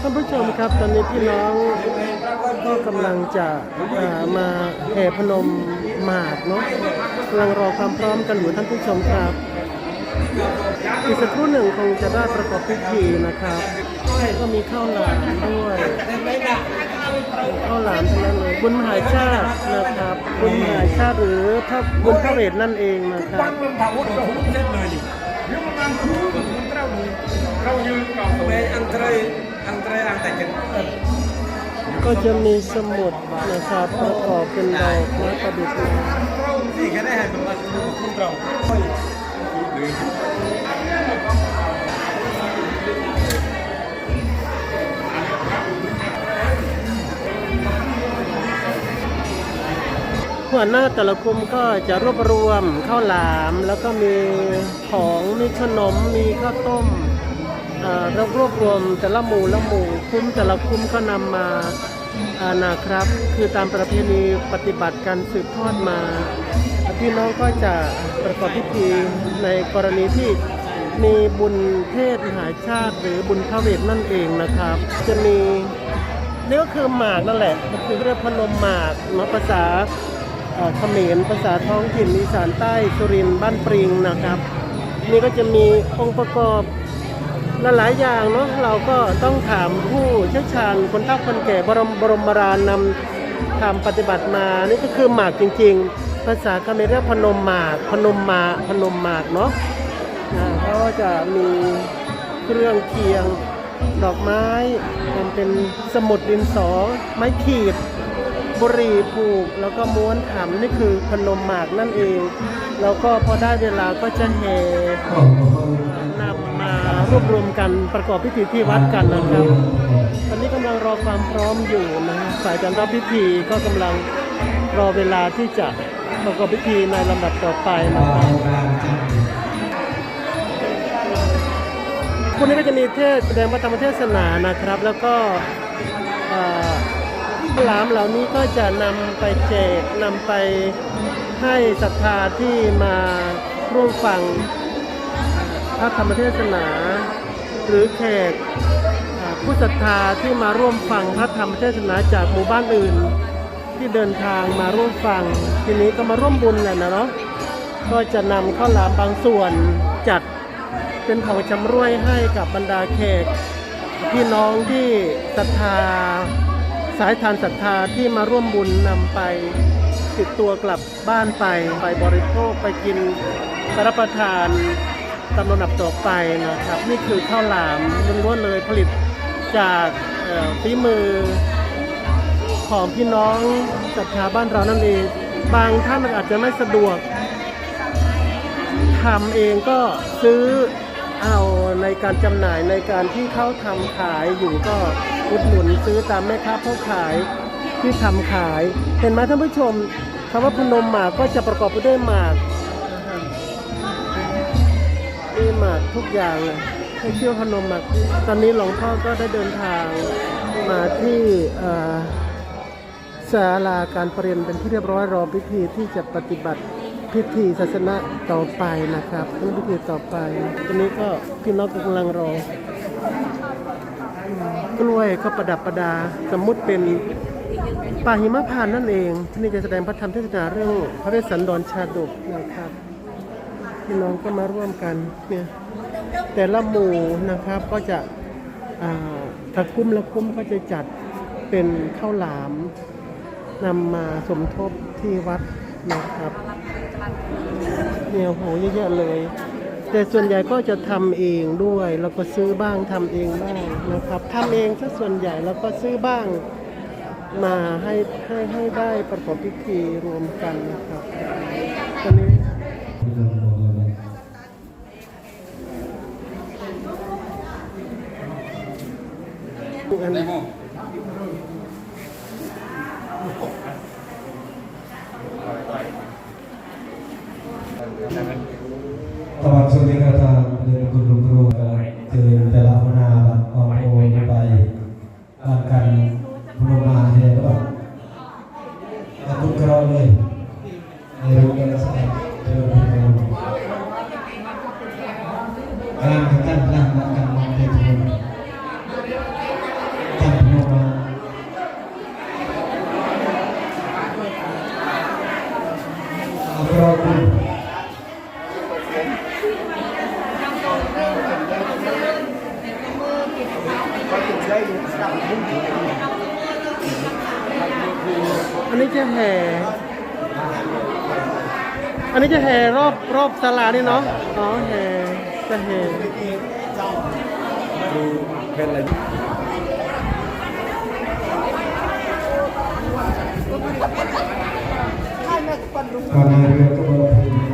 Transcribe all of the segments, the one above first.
ท่านผู้ชมครับตอนนี้พี่น้องก็กำลังจะมาแห่พนมหมากเนาะกำลังรอความพร้อมกันอยู่ท่านผู้ชมครับ อีกสักครู่หนึ่งคงจะได้ประกอบพิธีนะครับก็มีข้าวหลามด้วยข้าวหลามทั้งนั้นเลยบุญมหาชาตินะครับบุญมหาชาติหรือพระบุญพระเวทนั่นเองนะครับ Quang Thảo Út Hút chết lời đi. Nếu mà ăn thú thì muốn rau đi. Rau như cào tổ. Mẹ ăn tray, ăn tray ăn tại chân. ก็จะมีสมุดนะครับประกอบเป็นดอกไม้ประดิษฐ์ Rau gì cái này hay mà ăn không rau. Ôi. หัวหน้าแต่ละกลุ่มก็จะรวบรวมข้าวหลาม แล้วก็มีของมีขนมมีข้าวต้ม เรารวบรวมแต่ละหมู่ละหมู่คุ้มแต่ละคุ้มก็นำมาอานะครับ คือตามประเพณีปฏิบัติการสืบทอดมาพี่น้องก็จะประกอบพิธีในกรณีที่มีบุญเทศมหาชาติหรือบุญพระเวทนั่นเองนะครับ จะมีนี่ก็คือหมากนั่นแหละก็คือเรียกพนมหมากเนาภาษาเอ่อเขมรภาษาท้องถิ่นอีสานใต้สุรินทร์บ้านปริงนะครับ นี่ก็จะมีองค์ประกอบ หลายๆอย่างเนาะเราก็ต้องถามผู้เชี่ยวชาญคนเฒ่าคนแก่บรมบรมโบราณนำทำปฏิบัติมานี่ก็คือหมากจริง ๆ ภาษาเขมรเรียกพนมหมากพนมมาพนมหมากเนาะอ่าเขาก็จะมีเครื่องเคียงดอกไม้มันเป็นสมุดดินสอไม้ขีด บุหรี่ผูก แล้วก็ม้วนถามนี่คือพนมหมากนั่นเอง แล้วก็พอได้เวลาก็จะแห่นำมา รวบรวมกันประกอบพิธีที่วัดกันนะครับตอนนี้กำลังรอความพร้อมอยู่นะสายการรับพิธีก็กำลังรอเวลาที่จะประกอบพิธีในลำดับต่อไปนะครับคุณนี้ก็จะมีเทศแสดงพระธรรมเทศนานะครับ แล้วก็หลามเหล่านี้ก็จะนำไปแจกนำไปให้ศรัทธาที่มาร่วมฟังพระธรรมเทศนา หรือแขกผู้ศรัทธาที่มาร่วมฟังพระธรรมเทศนาจากหมู่บ้านอื่น ที่เดินทางมาร่วมฟัง ทีนี้ก็มาร่วมบุญแหละนะเนาะก็จะนำข้าวหลามบางส่วนจัดเป็นของชำร่วยให้กับบรรดาแขกพี่น้องที่ศรัทธา สายทานศรัทธาที่มาร่วมบุญนำไป ติดตัวกลับบ้านไป ไปบริโภคไปกินรับประทาน ตามลำดับต่อไปนะครับ นี่คือข้าวหลามล้วนๆเลยผลิตจากฝีมือของพี่น้องศรัทธาบ้านเรานั่นเอง บางท่านอาจจะไม่สะดวกทำเองก็ซื้อเอาในการจำหน่ายในการที่เขาทำขายอยู่ก็อุดหนุนซื้อตามแม่ค้าผู้ขายที่ทำขาย เห็นไหมท่านผู้ชมคำว่าพนมหมากก็จะประกอบไปด้วยหมาก หมากทุกอย่างเลยให้เชื่อพนมหมากตอนนี้หลวงพ่อก็ได้เดินทางมาที่ศาลาการประเรียนเป็นที่เรียบร้อยรอพิธีที่จะปฏิบัติพิธีศาสนาต่อไปนะครับเรื่องพิธีต่อไปตอนนี้ก็พี่น้องกำลังรอกล้วยก็ประดับประดา สมมุติเป็นป่าหิมะพานนั่นเองที่นี่จะแสดงพระธรรมเทศนาเรื่องพระเวสสันดรชาดกนะครับ พี่น้องก็มาร่วมกันเนี่ยแต่ละหมู่นะครับก็จะถ้าคุ้มละคุ้มก็จะจัดเป็นข้าวหลามนำมาสมทบที่วัดนะครับเนี่ยโหเยอะๆเลย แต่ส่วนใหญ่ก็จะทำเองด้วยแล้วก็ซื้อบ้างทำเองบ้างนะครับทำเองซะส่วนใหญ่แล้วก็ซื้อบ้างมาให้ให้ให้ได้ประกอบพิธีรวมกันนะครับ อันนี้ตอดสุดที่กระทำเดินคุณลุงครูเจอแต่ละมนาบัตรออกโอนไปบ้ากันพนมาเห็นหรือเปล่าแต่ทุกคราวเลยในรูปการแสดงเจอพี่น้องงานกันตั้งหลักกันมองเห็น อันนี้จะแห่ อันนี้จะแห่รอบรอบศาลานี่เนาะ อ๋อแห่จะแห่ดูเป็นอะไรก็ได้เรื่อก็บอกว่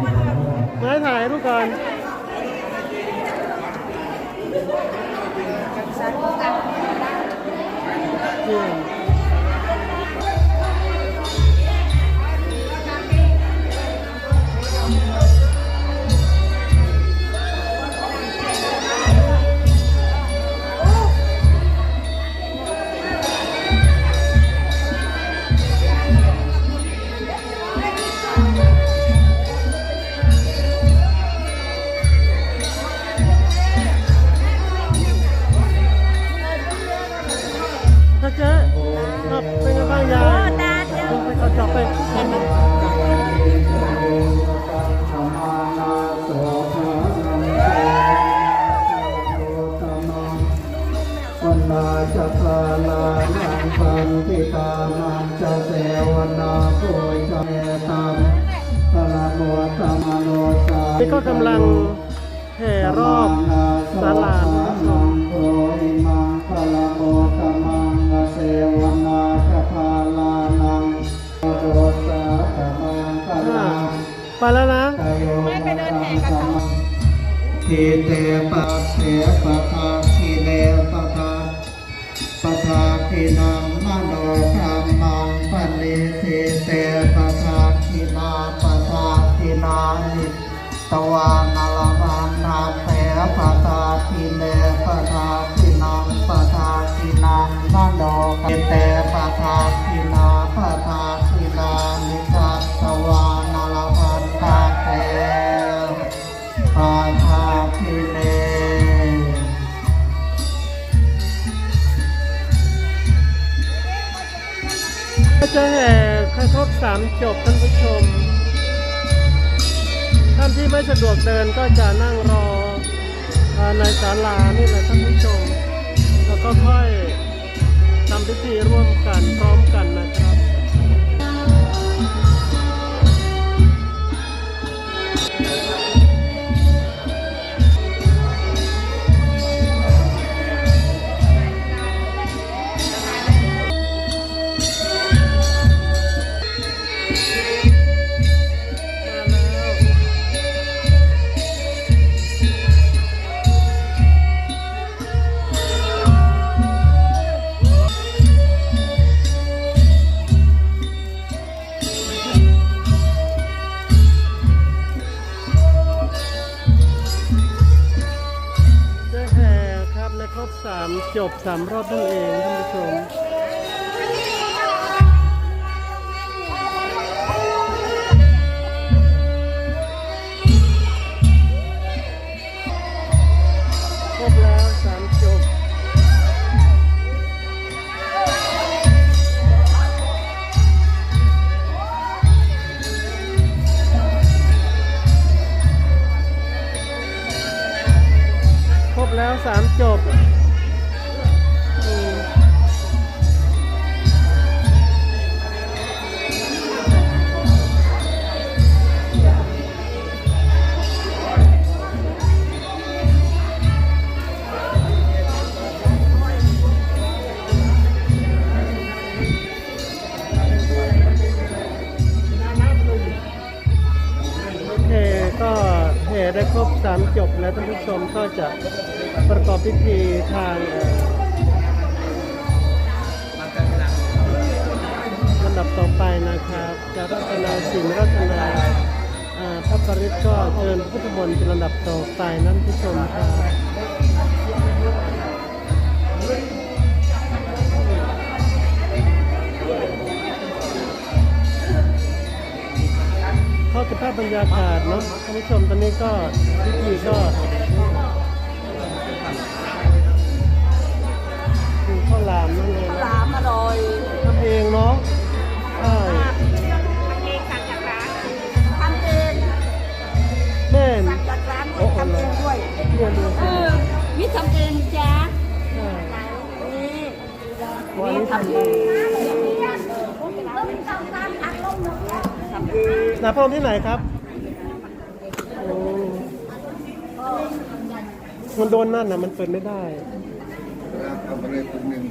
วันนาจะพาลานังพันธิตานังจะเสวนาโกยจะเมตัมพระโมตมโนสานี่ก็กำลังแห่รอบศาลานะคนัรับงโกยมังพระโมตมังเสวนาจะพาลานังโรสาตมังพลังไปแล้วนะ ไม่ไปเดินแห่กันต่อทีเตปะเสปะทาทีเลปะทา ปะทาคีนังมโนธรรมังปณิทิเตปะทาคีนาปะทาคีนานิตวานลวันนาเตปะทาคีเนามจบท่านผู้ชม ท่านที่ไม่สะดวกเดินก็จะนั่งรอในศาลานี่แหละท่านผู้ชม แล้วก็ค่อยทำพิธีร่วมกันพร้อมกันนะครับ จบสามรอบนั่นเองท่านผู้ชม ดับต่อไปนะครับจะรัตนาสินรัตนาอ่าพระปริศก็เชิญพุทธมนต์เป็นลำดับต่อไปนั้นผู้ชมครับเข้าสภาพบรรยากาศเนาะท่านผู้ชมตอนนี้ก็พิธีก็คือข้าวหลามนั่นเองลามอร่อยทำเองเนาะานทำเองด้วรดูเออนี่ทำเองจ้าใช่นี่นี้ทำเองนาพรมที่ไหนครับมันโดนนั่นนะมันเปิดไม่ได้ทำอะไรคนหนึ่ง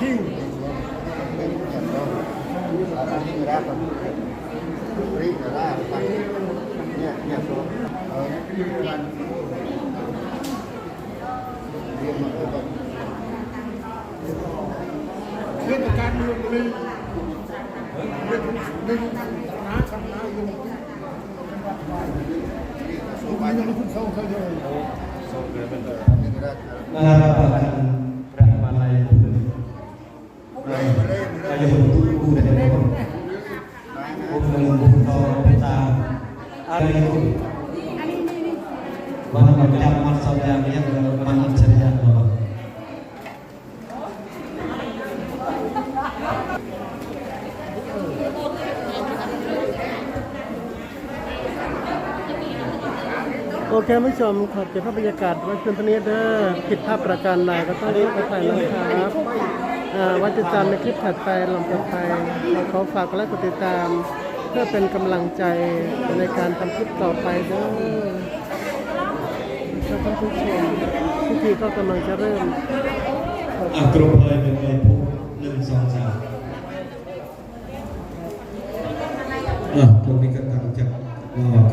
คิง เป็นจันทร์ อะไรที่ไม่ได้ก็รีบจะได้ไปเนี่ยเนี่ยตัวเออมันเรี วันจำมันสัญญา yang มันอัจฉริยะเราโอเคผู้ชมขอบเก็บภาพบรรยากาศไว้เพียงเท่านี้เด้อผิดภาพประการใดก็ต้องขออภัยนะครับอ่าไว้ติดตามในคลิปถัดไปลำต่อไปเราขอฝากและกดติดตาม เพื่อเป็นกำลังใจในการทำคลิปต่อไปเด้อครับท่านผู้ชมพิธีก็กำลังจะเริ่มอะกรุ๊ปเลยเป็นเลยผู้หนึ่งสองสามอะตรงนี้ก็กำลังจะรอ